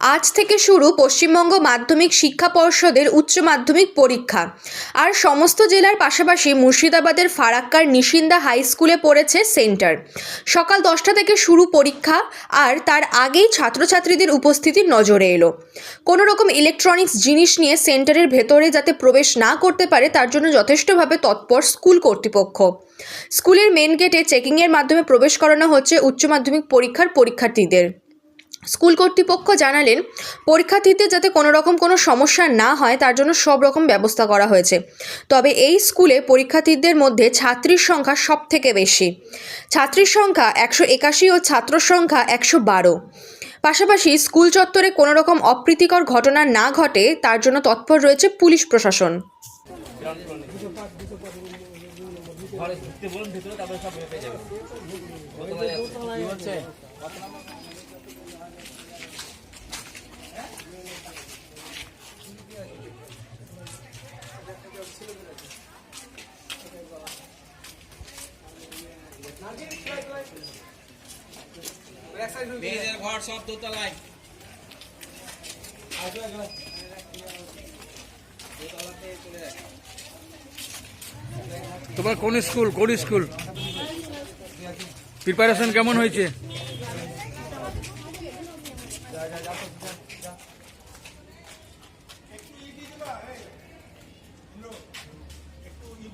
আজ থেকে শুরু পশ্চিমবঙ্গ মাধ্যমিক শিক্ষা পর্ষদের উচ্চ মাধ্যমিক পরীক্ষা। আর সমস্ত জেলার পাশাপাশি মুর্শিদাবাদের ফারাক্কার নিশিন্দা হাই স্কুলে পড়েছে সেন্টার। সকাল দশটা থেকে শুরু পরীক্ষা, আর তার আগেই ছাত্রছাত্রীদের উপস্থিতি নজরে এলো। কোনো রকম ইলেকট্রনিক্স জিনিস নিয়ে সেন্টারের ভেতরে যাতে প্রবেশ না করতে পারে, তার জন্য যথেষ্টভাবে তৎপর স্কুল কর্তৃপক্ষ। স্কুলের মেন গেটে চেকিংয়ের মাধ্যমে প্রবেশ করানো হচ্ছে উচ্চ মাধ্যমিক পরীক্ষার পরীক্ষার্থীদের। স্কুল কর্তৃপক্ষ জানালেন, পরীক্ষার্থীদের যাতে কোনো রকম কোনো সমস্যা না হয়, তার জন্য সব রকম ব্যবস্থা করা হয়েছে। তবে এই স্কুলে পরীক্ষার্থীদের মধ্যে ছাত্রীর সংখ্যা সব থেকে বেশি। ছাত্রীর সংখ্যা একশো একাশি ও ছাত্র সংখ্যা একশো বারো। পাশাপাশি স্কুল চত্বরে কোনো রকম অপ্রীতিকর ঘটনা না ঘটে, তার জন্য তৎপর রয়েছে পুলিশ প্রশাসন। ঘরে ঢুকতে বলুন, ভিতরে তারপরে সব যাবে। মেয়েদের ঘর সব দোতলায়। তোমার কোন স্কুল? কোন স্কুল? প্রিপারেশন কেমন হয়েছে?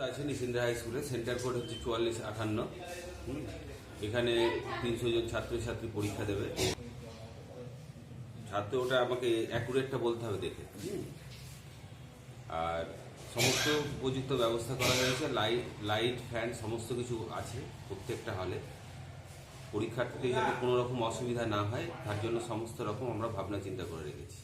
আছে নিশিন্দা হাই স্কুলে সেন্টার কোড হচ্ছে চুয়াল্লিশ আঠান্ন। এখানে তিনশো জন ছাত্রছাত্রী পরীক্ষা দেবে। ছাত্র, ওটা আমাকে অ্যাকুরেটটা বলতে হবে দেখে। আর সমস্ত উপযুক্ত ব্যবস্থা করা হয়েছে লাইট লাইট ফ্যান সমস্ত কিছু আছে প্রত্যেকটা হলে পরীক্ষার্থীদের যাতে কোনো রকম অসুবিধা না হয়, তার জন্য সমস্ত রকম আমরা ভাবনা চিন্তা করে রেখেছি।